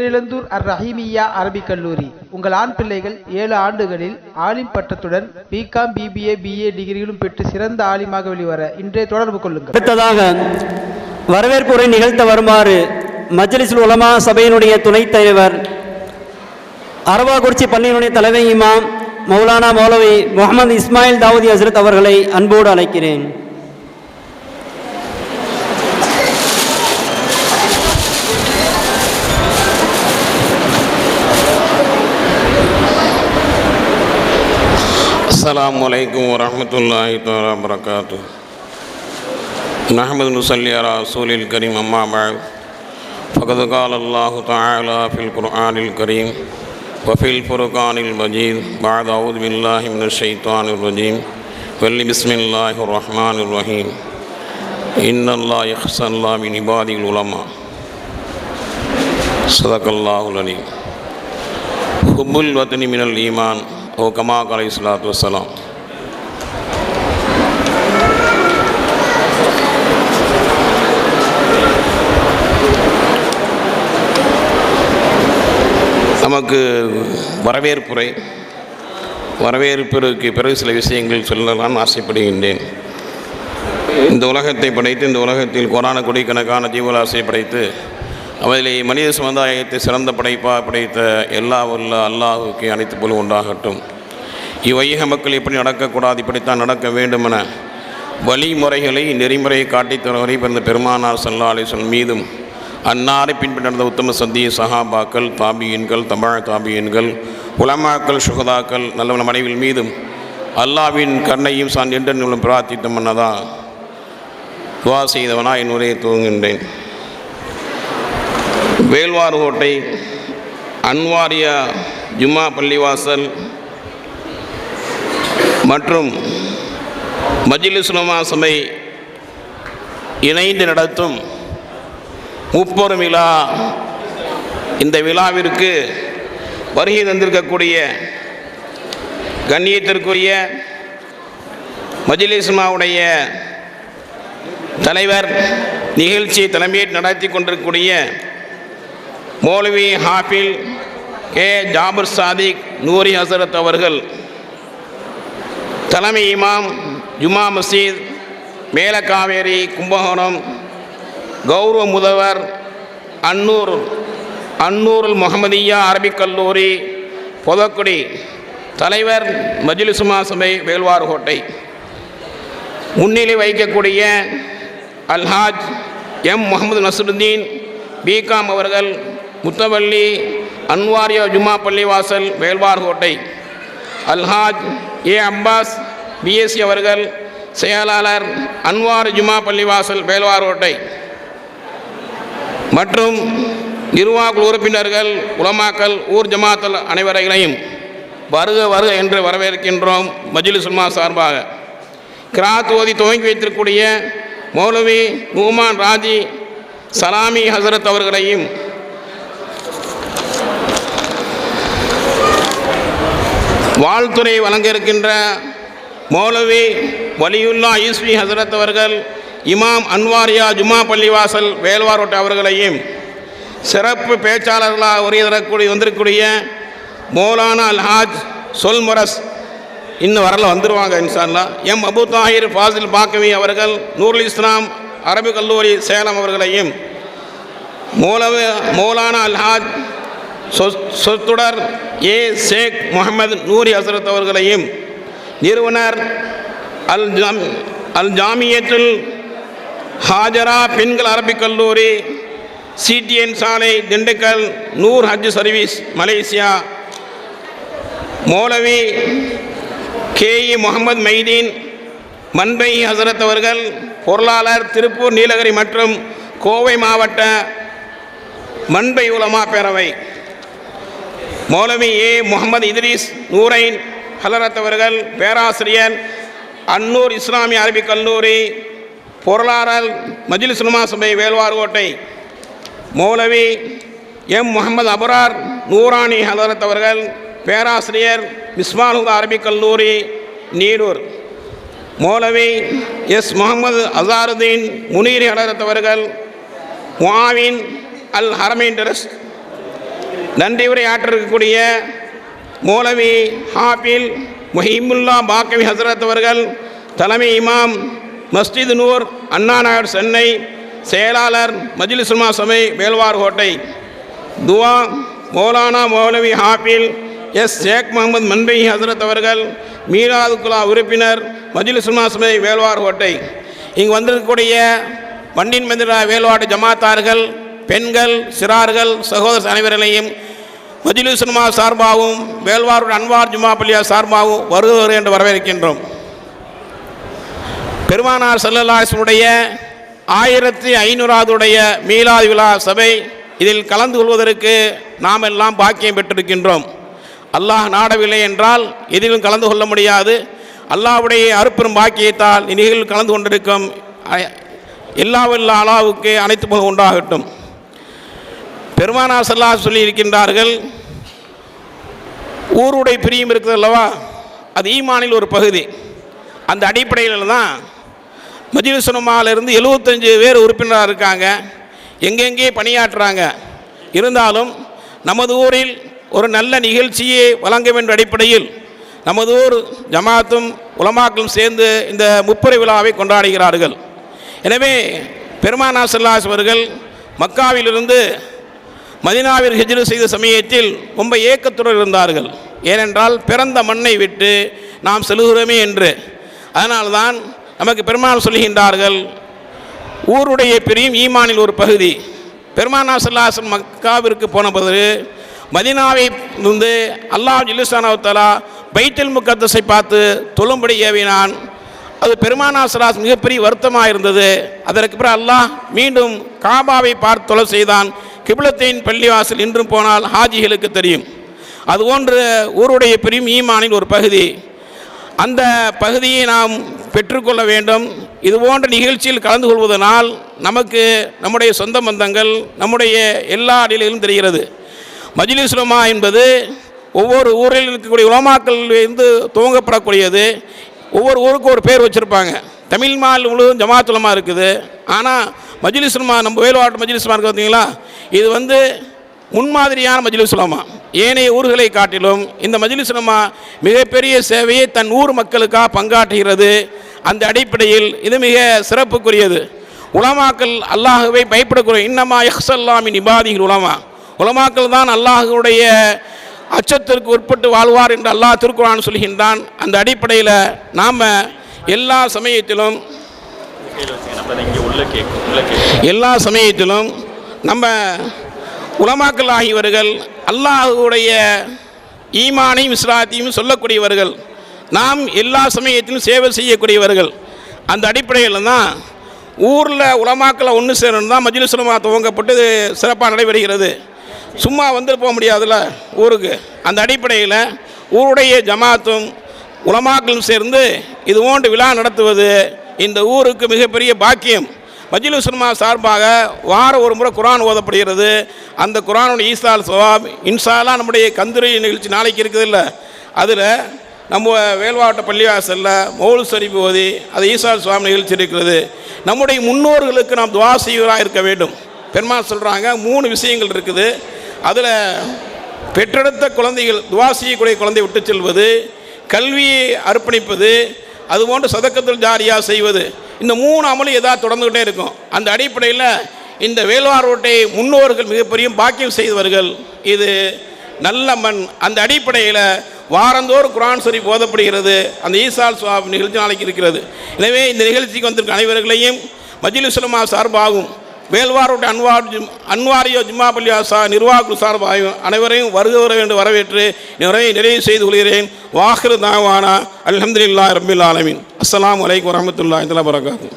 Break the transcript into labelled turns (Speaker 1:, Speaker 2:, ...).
Speaker 1: பேரிழந்தூர் அர் ரஹீமியா அரபிக் கல்லூரி. உங்கள் ஆண் பிள்ளைகள் ஏழு ஆண்டுகளில் ஆலிம் பட்டத்துடன் பிகாம் பிபிஏ பிஏ டிகிரிகளும் பெற்று சிறந்த ஆலிமாக வெளிவர இன்றே தொடர்பு கொள்ளுங்கள்.
Speaker 2: அடுத்ததாக வரவேற்புரை நிகழ்த்த வருமாறு மஜ்லிஸ் உலமா சபையினுடைய துணைத் தலைவர் அரவாக்குறிச்சி பள்ளியினுடைய தலைமை இமாம் மௌலானா மௌலவி முகமது இஸ்மாயில் தாவூதி ஹசரத் அவர்களை அன்போடு அழைக்கிறேன்.
Speaker 3: السلام عليكم ورحمة الله تعالى وبركاته. نحمد نصلي على رسول الكريم أما بعد. فقد قال الله تعالى في القرآن الكريم وفي الفرقان المجيد بعد أعوذ بالله من الشيطان الرجيم. قل بسم الله الرحمن الرحيم. إن الله يخشى الله من عباده العلماء. صدق الله العليم. حب الوطن من الإيمان. ஓ கமா கலை இஸ்லாத்து வசலாம் நமக்கு வரவேற்புரை வரவேற்பிற்கு பிறகு சில விஷயங்கள் சொல்லலாம் ஆசைப்படுகின்றேன். இந்த உலகத்தை படைத்து இந்த உலகத்தில் கொரான கோடிக்கணக்கான ஜீவராசியை படைத்து அவதிலே மனித சமுதாயத்தை சிறந்த படைப்பாக படைத்த எல்லா உள்ள அல்லாஹுக்கு அனைத்து போல் உண்டாகட்டும். இவ்வையக மக்கள் எப்படி நடக்கக்கூடாது இப்படித்தான் நடக்க வேண்டுமென வழிமுறைகளை நெறிமுறையை காட்டித் தருவரை பிறந்த பெருமானார் சல்லா அலிஸ்வல் மீதும் அன்னாரை நடந்த உத்தம சந்திய சஹாபாக்கள் தாபியன்கள் தமிழ் தாபியன்கள் உலமாக்கள் சுகதாக்கள் நல்லவன மனைவிகள் மீதும் அல்லாவின் கண்ணையும் சான் என்று பிரார்த்தித்த மன்னதா துவா செய்தவனா என் உரையை துவங்குகின்றேன். வேல்வார் கோட்டை அன்வாரியா ஜும்மா பள்ளிவாசல் மற்றும் மஜிலிசுலமா சபை இணைந்து நடத்தும் முப்பெரும் விழா இந்த விழாவிற்கு வருகை தந்திருக்கக்கூடிய கண்ணியத்திற்குரிய மஜிலிசுமாவுடைய தலைவர் நிகழ்ச்சியை தலைமையேற்று நடத்தி கொண்டிருக்கக்கூடிய மௌலவி ஹாஃபில் கே. ஜாபர் சாதிக் நூரி ஹசரத் அவர்கள் தலைமை இமாம் ஜுமா மசீத் மேலக்காவேரி கும்பகோணம் கௌரவ முதல்வர் அன்னூர் அன்னூருல் முகமதியா அரபிக் கல்லூரி பொதக்குடி தலைவர் மஜ்லிசுமா சபை வேல்வார் கோட்டை. முன்னிலை வைக்கக்கூடிய அல்ஹாஜ் எம் முகமது நசருத்தீன் பிகாம் அவர்கள் முத்தவள்ளி அன்வாரியா ஜும்மா பள்ளிவாசல் வேல்வார் கோட்டை அல்ஹாஜ் ஏ. அப்பாஸ் பிஎஸ்சி அவர்கள் செயலாளர் அன்வார் ஜுமா பள்ளிவாசல் வேல்வாரோட்டை மற்றும் நிர்வாக உறுப்பினர்கள் உலமாக்கல் ஊர் ஜமாத்தல் அனைவரைகளையும் வருக வருக என்று வரவேற்கின்றோம் மஜிலு சுல்மா சார்பாக. கிராத் ஓதி துவங்கி வைத்திருக்கூடிய மௌலவி நூமான் ராஜி சலாமி ஹசரத் அவர்களையும் வாழ்த்துறை வழங்க இருக்கின்ற மௌலவி வலியுல்லா ஈஸ்வி ஹசரத் அவர்கள் இமாம் அன்வாரியா ஜுமா பள்ளிவாசல் வேல்வாரோட்டை அவர்களையும் சிறப்பு பேச்சாளர்களாக உரிய தரக்கூடிய வந்திருக்கக்கூடிய மௌலானா அல்ஹாஜ் சொல்முரஸ் இன்னும் வரல வந்துடுவாங்க இன்ஷால்லா எம் அபு தாஹிர் ஃபாசில் பாக்கவி அவர்கள் நூருல் இஸ்லாம் அரபு கல்லூரி சேலம் அவர்களையும் மௌலவ மௌலானா அல்ஹாஜ் சொத்துடர் ஏ ஷேக் முகமது நூரி ஹசரத் அவர்களையும் நிறுவனர் அல் ஜாம் அல் ஜாமியத்துல் ஹாஜரா பெண்கள் அரபிக் கல்லூரி சிடிஎன் சாலை Dindigul Noor Hajj service Malaysia Moulavi K E Mohammed Maideen Manbai Hazrat அவர்கள் பொருளாளர் திருப்பூர் நீலகிரி மற்றும் கோவை மாவட்ட மண்பை உலமா பேரவை. மௌலவி ஏ. முகமது இத்ரீஸ் நூரைன் ஹலரத் அவர்கள் பேராசிரியர் அன்னூர் இஸ்லாமிய அரபிக் கல்லூரி பொருளாளர் மஜில் சினிமா சபை வேல்வார்கோட்டை. மௌலவி எம். முகமது அபரார் நூரானி ஹலரத் அவர்கள் பேராசிரியர் மிஸ்மானுதா அரபிக் கல்லூரி நீரூர். மௌலவி எஸ். முகமது அசாருதீன் முனீர் ஹலரத் அவர்கள் முஆவின் அல் ஹரமைன் ட்ரஸ்ட் நன்றி உரை ஆற்றிருக்கக்கூடிய மௌலவி ஹாபில் முஹிமுல்லா பாக்கவி ஹசரத் அவர்கள் தலைமை இமாம் மஸ்ஜித் நூர் அண்ணா நகர் சென்னை செயலாளர் மஜ்லிஸ் உலமா சபை வேல்வார் கோட்டை. துவா மௌலானா மௌலவி ஹாபில் எஸ் ஷேக் முகமது மன்பை ஹசரத் அவர்கள் மீராது குலா உறுப்பினர் மஜ்லிஸ் உலமா சபை வேல்வார் கோட்டை. இங்கு வந்திருக்கக்கூடிய வண்டின் மந்திரா வேல்வாடு ஜமாத்தார்கள் பெண்கள் சிறார்கள் சகோதர அனைவர்களையும் மஜ்லிஸ் சினிமா சார்பாகவும் வேல்வாரூர் அன்வார் ஜுமா பள்ளியா சார்பாகவும் வருகிறவர் என்று வரவேற்கின்றோம். பெருமானார் சல்லல்லாஹுடைய ஆயிரத்தி ஐநூறாவதுடைய மீலாது விழா சபை இதில் கலந்து கொள்வதற்கு நாம் எல்லாம் பாக்கியம் பெற்றிருக்கின்றோம். அல்லாஹ் நாடவில்லை என்றால் எதிலும் கலந்து கொள்ள முடியாது. அல்லாஹ்வுடைய அறுப்பெரும் பாக்கியத்தால் இந்நிகழ்வில் கலந்து கொண்டிருக்கும் அ- எல்லா அலாவுக்கு அனைத்து போக உண்டாகட்டும். பெருமானா செல்லா சொல்லி இருக்கின்றார்கள் ஊருடைய பிரியும் இருக்குது அல்லவா? அது ஈமானில் ஒரு பகுதி. அந்த அடிப்படையில் தான் மஜிலிசுனமாலிருந்து எழுபத்தஞ்சு பேர் உறுப்பினராக இருக்காங்க. எங்கெங்கே பணியாற்றுறாங்க? இருந்தாலும் நமது ஊரில் ஒரு நல்ல நிகழ்ச்சியை வழங்க வேண்டிய அடிப்படையில் நமது ஊர் ஜமாத்தும் உலமாக்களும் சேர்ந்து இந்த முப்பரை விழாவை கொண்டாடுகிறார்கள். எனவே பெருமானா செல்லாஸ் அவர்கள் மக்காவிலிருந்து மதினாவில் ஹிஜ்ரு செய்த சமயத்தில் ரொம்ப ஏக்கத்துடன் இருந்தார்கள். ஏனென்றால் பிறந்த மண்ணை விட்டு நாம் செல்கிறோமே என்று. அதனால்தான் நமக்கு பெருமாள் சொல்லுகின்றார்கள் ஊருடைய பிரியும் ஈமானில் ஒரு பகுதி. பெருமானா சல்லாசன் மக்காவிற்கு போனபோது மதினாவை வந்து அல்லாஹ் ஜில்லுசானவத்தலா பைத்தல் முக்கத்தஸை பார்த்து தொழும்படி ஏவினான். அது பெருமானா சலாஸ் மிகப்பெரிய வருத்தமாக இருந்தது அதற்கு பிறகு அல்லாஹ் மீண்டும் காபாவை பார்த்து தொலை செய்தான். கிபிலத்தின் பள்ளிவாசல் இன்றும் போனால் ஹாஜிகளுக்கு தெரியும். அதுபோன்று ஊருடைய பெரியும் ஈமானின் ஒரு பகுதி. அந்த பகுதியை நாம் பெற்றுக்கொள்ள வேண்டும். இது போன்ற நிகழ்ச்சியில் கலந்து கொள்வதனால் நமக்கு நம்முடைய சொந்த பந்தங்கள் நம்முடைய எல்லா அடியிலும் தெரிகிறது. மஜ்லிஸ் உலமா என்பது ஒவ்வொரு ஊரில் இருக்கக்கூடிய உலமாக்கள் இருந்து துவங்கப்படக்கூடியது. ஒவ்வொரு ஊருக்கும் ஒரு பேர் வச்சுருப்பாங்க. தமிழ் மாநிலம் முழுவதும் ஜமாத்துலமாக இருக்குது. ஆனால் மஜ்லிஸ் நம்ம வேலுவாட்டு மஜ்லிஸ் உலமா இருக்குது பார்த்தீங்களா இது வந்து முன்மாதிரியான மஜ்லிஸ் ஏனைய ஊர்களை காட்டிலும் இந்த மஜ்லிஸ் மிகப்பெரிய சேவையை தன் ஊர் மக்களுக்காக பங்காற்றுகிறது. அந்த அடிப்படையில் இது மிக சிறப்புக்குரியது. உலமாக்கள் அல்லாஹுவை பயப்படக்கூடிய இன்னமா எஹ்சல்லாமின் இபாதிகள் உலமா. உலமாக்கள் தான் அல்லாஹுடைய அச்சத்திற்கு உட்பட்டு வாழ்வார் என்று அல்லாஹ் திருக்குறான் சொல்கின்றான். அந்த அடிப்படையில் நாம் எல்லா சமயத்திலும் எல்லா சமயத்திலும் நம்ம உலமாக்கல் ஆகியவர்கள் அல்லாஹுடைய ஈமானையும் இஸ்லாத்தையும் சொல்லக்கூடியவர்கள் நாம் எல்லா சமயத்திலும் சேவை செய்யக்கூடியவர்கள். அந்த அடிப்படையில் தான் ஊரில் உலமாக்களை ஒன்று சேரணும் தான் மஜ்லிஸ் துவங்கப்பட்டு சிறப்பாக நடைபெறுகிறது. சும்மா வந்து போக முடியாதுல்ல? ஊருக்கு. அந்த அடிப்படையில் ஊருடைய ஜமாத்தும் உலமாக்களும் சேர்ந்து இது போன்று விழா நடத்துவது இந்த ஊருக்கு மிகப்பெரிய பாக்கியம். மஜ்லிஸ் சார்பாக வாரம் ஒரு முறை குரான் ஓதப்படுகிறது. அந்த குரானுடைய ஈசால் சவாப் இன்ஷாலா நம்முடைய கந்துரை நிகழ்ச்சி நாளைக்கு இருக்குது இல்லை அதில் நம்ம வேல்வாட்ட பள்ளிவாசலில் மௌல் சரிப்பு ஓதி அது ஈசால் சுவாமி நிகழ்ச்சி இருக்கிறது. நம்முடைய முன்னோர்களுக்கு நாம் துவா செய்வராக இருக்க வேண்டும். பெருமாள் சொல்கிறாங்க மூணு விஷயங்கள் இருக்குது. அதில் பெற்றெடுத்த குழந்தைகள் துவா செய்யக்கூடிய குழந்தை விட்டு செல்வது கல்வியை அர்ப்பணிப்பது அதுபோன்று சதக்கத்தில் ஜாரியாக செய்வது. இந்த மூணு அமலும் ஏதாவது தொடர்ந்துக்கிட்டே இருக்கும். அந்த அடிப்படையில் இந்த வேல்வார் ரோட்டை முன்னோர்கள் மிகப்பெரிய பாக்கியம் செய்தவர்கள். இது நல்ல மண். அந்த அடிப்படையில் வாரந்தோறும் குரான் சரி போதப்படுகிறது அந்த ஈசால் சுவாப் நிகழ்ச்சி நாளைக்கு இருக்கிறது. எனவே இந்த நிகழ்ச்சிக்கு வந்திருக்க அனைவர்களையும் மஜ்லிஸ் சார்பாகும் வேல்வாரோட அன்வார் அன்வாரியோ ஜும்மா பள்ளி ஆசா நிர்வாக சார்பாகவும் அனைவரையும் வருக வர வேண்டும் வரவேற்று நிறைய நிறைவு செய்து கொள்கிறேன். வாஹிரு தாவானா அலமதுல்லா ரபில் ஆலமின். அஸ்லாம் வலைக்கம் வரமத்துல்லா இதெல்லாம் வரகாத்து